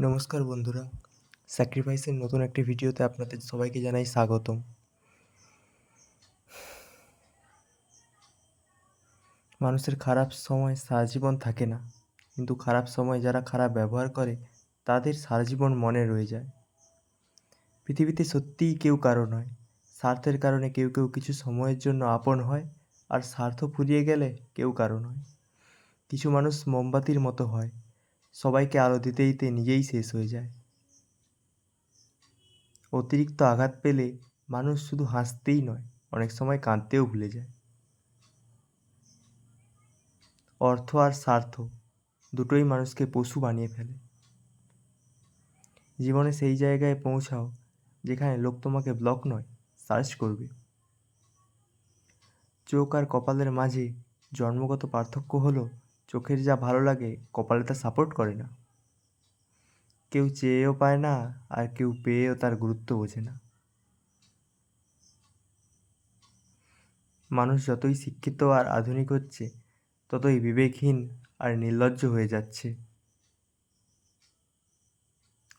নমস্কার বন্ধুরা। স্যাক্রিফাইসের নতুন একটি ভিডিওতে আপনাদের সবাইকে জানাই স্বাগতম। মানুষের খারাপ সময় সারা জীবন থাকে না। কিন্তু খারাপ সময় যারা খারাপ ব্যবহার করে, তাদের সারা জীবন মনে রয়ে যায়। পৃথিবীতে সত্যিই কেউ কারও নয়। স্বার্থের কারণে কেউ কেউ কিছু সময়ের জন্য আপন হয়, আর স্বার্থ ফুরিয়ে গেলে কেউ কারও নয়। কিছু মানুষ মোমবাতির মতো হয় সবাইকে আলো দিতে দিতে নিজেই শেষ হয়ে যায়। অতিরিক্ত আঘাত পেলে মানুষ শুধু হাসতেই নয়, অনেক সময় কাঁদতেও ভুলে যায়। অর্থ আর স্বার্থ দুটোই মানুষকে পশু বানিয়ে ফেলে। জীবনে সেই জায়গায় পৌঁছাও যেখানে লোক তোমাকে ব্লক নয় সার্চ করবে। চোখ আর কপালের মাঝে জন্মগত পার্থক্য হলো চোখের যা ভালো লাগে, কপালে তা সাপোর্ট করে না। কেউ চেয়েও পায় না, আর কেউ পেয়েও তার গুরুত্ব বোঝে না। মানুষ যতই শিক্ষিত আর আধুনিক হচ্ছে, ততই বিবেকহীন আর নির্লজ্জ হয়ে যাচ্ছে।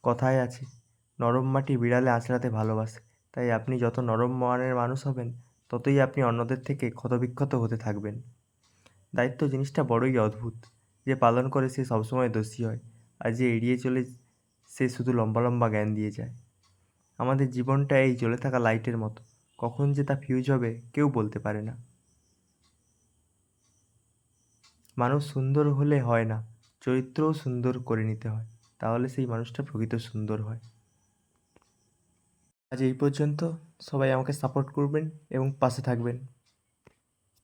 কথায় আছে, নরম মাটি বিড়ালে আঁচড়াতে ভালোবাসে। তাই আপনি যত নরম মনের মানুষ হবেন, ততই আপনি অন্যদের থেকে ক্ষতবিক্ষত হতে থাকবেন। দায়িত্ব জিনিসটা বড়ই অদ্ভুত যে পালন করে সে সবসময় দোষী হয় আর যে এড়িয়ে চলে সে শুধু লম্বা লম্বা জ্ঞান দিয়ে যায়। আমাদের জীবনটা এই জ্বলে থাকা লাইটের মতো। কখন যে তা ফিউজ হবে কেউ বলতে পারে না। মানুষ সুন্দর হলে হয় না, চরিত্রও সুন্দর করে নিতে হয়, তাহলে সেই মানুষটা প্রকৃত সুন্দর হয়। আজ এই পর্যন্ত সবাই আমাকে সাপোর্ট করবেন এবং পাশে থাকবেন।